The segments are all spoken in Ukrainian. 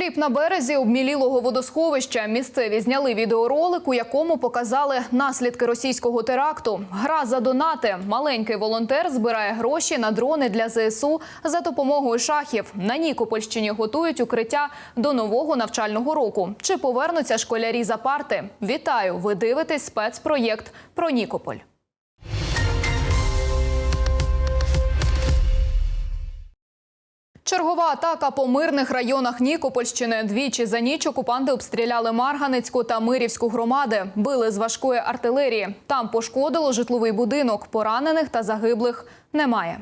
Хліб на березі обмілілого водосховища. Місцеві зняли відеоролик, у якому показали наслідки російського теракту. Гра за донати. Маленький волонтер збирає гроші на дрони для ЗСУ за допомогою шахів. На Нікопольщині готують укриття до нового навчального року. Чи повернуться школярі за парти? Вітаю! Ви дивитесь спецпроєкт про Нікополь. Чергова атака по мирних районах Нікопольщини. Двічі за ніч окупанти обстріляли Марганецьку та Мирівську громади. Били з важкої артилерії. Там пошкодило житловий будинок. Поранених та загиблих немає.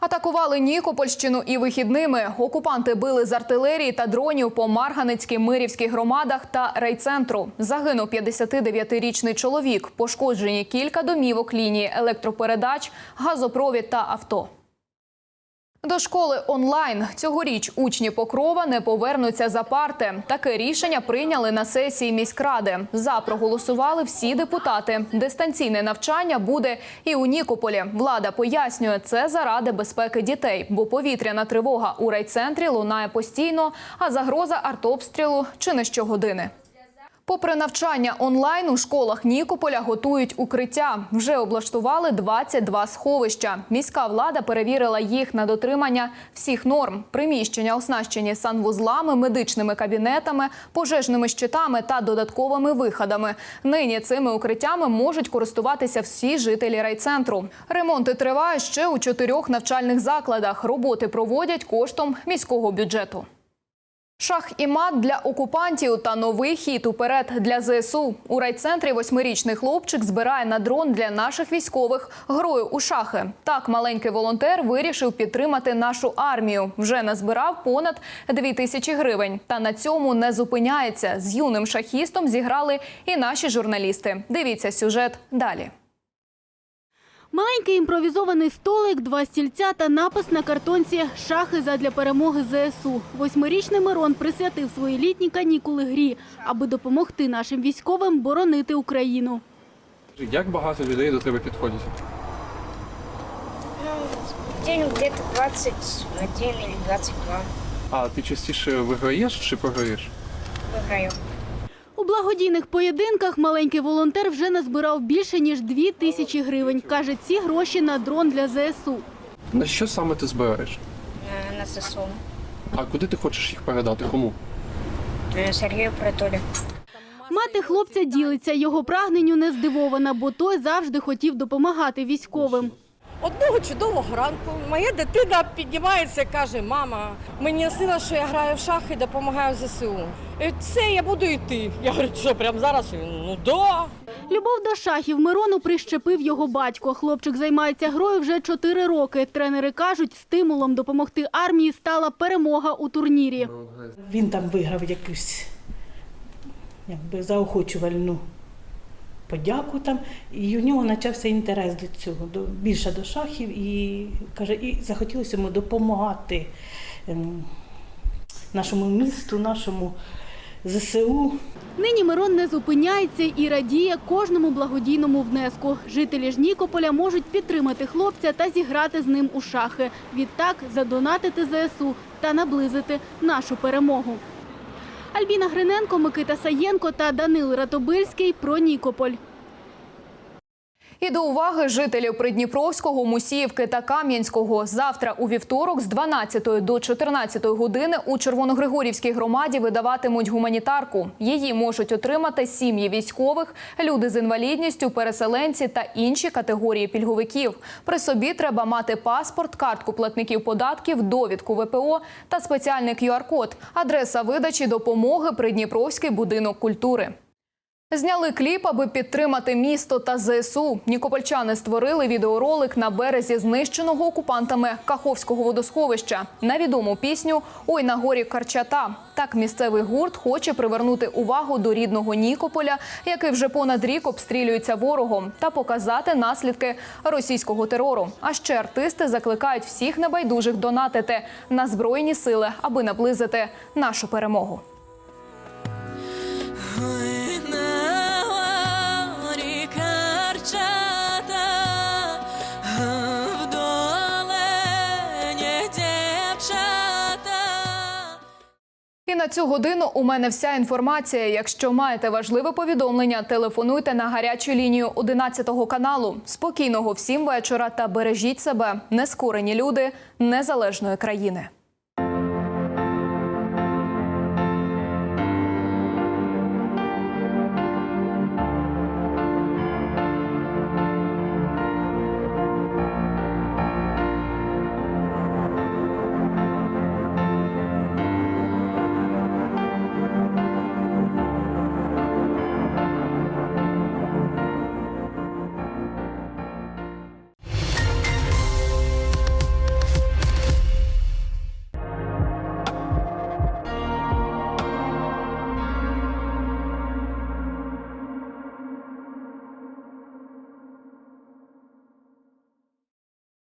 Атакували Нікопольщину і вихідними. Окупанти били з артилерії та дронів по Марганецькій, Мирівській громадах та райцентру. Загинув 59-річний чоловік. Пошкоджені кілька домівок лінії електропередач, газопровід та авто. До школи онлайн цьогоріч учні Покрова не повернуться за парти. Таке рішення прийняли на сесії міськради. За проголосували всі депутати. Дистанційне навчання буде і у Нікополі. Влада пояснює, це заради безпеки дітей, бо повітряна тривога у райцентрі лунає постійно, а загроза артобстрілу чи не щогодини. Попри навчання онлайн у школах Нікополя готують укриття. Вже облаштували 22 сховища. Міська влада перевірила їх на дотримання всіх норм. Приміщення оснащені санвузлами, медичними кабінетами, пожежними щитами та додатковими виходами. Нині цими укриттями можуть користуватися всі жителі райцентру. Ремонти тривають ще у чотирьох навчальних закладах. Роботи проводять коштом міського бюджету. Шах і мат для окупантів та новий хід уперед для ЗСУ. У райцентрі восьмирічний хлопчик збирає на дрон для наших військових грою у шахи. Так маленький волонтер вирішив підтримати нашу армію. Вже назбирав понад дві тисячі гривень. Та на цьому не зупиняється. З юним шахістом зіграли і наші журналісти. Дивіться сюжет далі. Маленький імпровізований столик, два стільця та напис на картонці «Шахи задля перемоги ЗСУ». Восьмирічний Мирон присвятив свої літні канікули грі, аби допомогти нашим військовим боронити Україну. Як багато людей до тебе підходять? Ну, в день где-то 21 или 22 А ти частіше виграєш чи програєш? выиграю. У благодійних поєдинках маленький волонтер вже назбирав більше, ніж дві тисячі гривень. Каже, ці гроші на дрон для ЗСУ. На що саме ти збираєш? э, На ССУ. А куди ти хочеш їх передати? Кому? Э, Сергею Притуле. Мати хлопця ділиться, його прагненню не здивована, бо той завжди хотів допомагати військовим. Одного чудового ранку моя дитина піднімається і каже: Мама, мені снилося, що я граю в шахи і допомагаю ЗСУ. Все, я буду йти. Я говорю, що прямо зараз? Ну да. Любов до шахів Мирону прищепив його батько. Хлопчик займається грою вже чотири роки. Тренери кажуть, стимулом допомогти армії стала перемога у турнірі. Він там виграв якусь якби, заохочувальну подяку там, і у нього почався інтерес до цього, до, більше до шахів, і каже, і захотілося йому допомагати ем, нашому місту, нашому ЗСУ. Нині Мирон не зупиняється і радіє кожному благодійному внеску. Жителі ж Нікополя можуть підтримати хлопця та зіграти з ним у шахи. Відтак задонатити ЗСУ та наблизити нашу перемогу. Альбіна Гриненко, Микита Саєнко та Данил Ратобильський про Нікополь. І до уваги жителів Придніпровського, Мусіївки та Кам'янського. Завтра у вівторок з 12 до 14 години у Червоногригорівській громаді видаватимуть гуманітарку. Її можуть отримати сім'ї військових, люди з інвалідністю, переселенці та інші категорії пільговиків. При собі треба мати паспорт, картку платників податків, довідку ВПО та спеціальний QR-код. Адреса видачі допомоги Придніпровський будинок культури. Зняли кліп, аби підтримати місто та ЗСУ. Нікопольчани створили відеоролик на березі знищеного окупантами Каховського водосховища на відому пісню Ой на горі Карчата. Так місцевий гурт хоче привернути увагу до рідного Нікополя, який вже понад рік обстрілюється ворогом, та показати наслідки російського терору. А ще артисти закликають всіх небайдужих донатити на збройні сили, аби наблизити нашу перемогу. І на цю годину у мене вся інформація. Якщо маєте важливе повідомлення, телефонуйте на гарячу лінію 11 каналу. Спокійного всім вечора та бережіть себе, нескорені люди незалежної країни.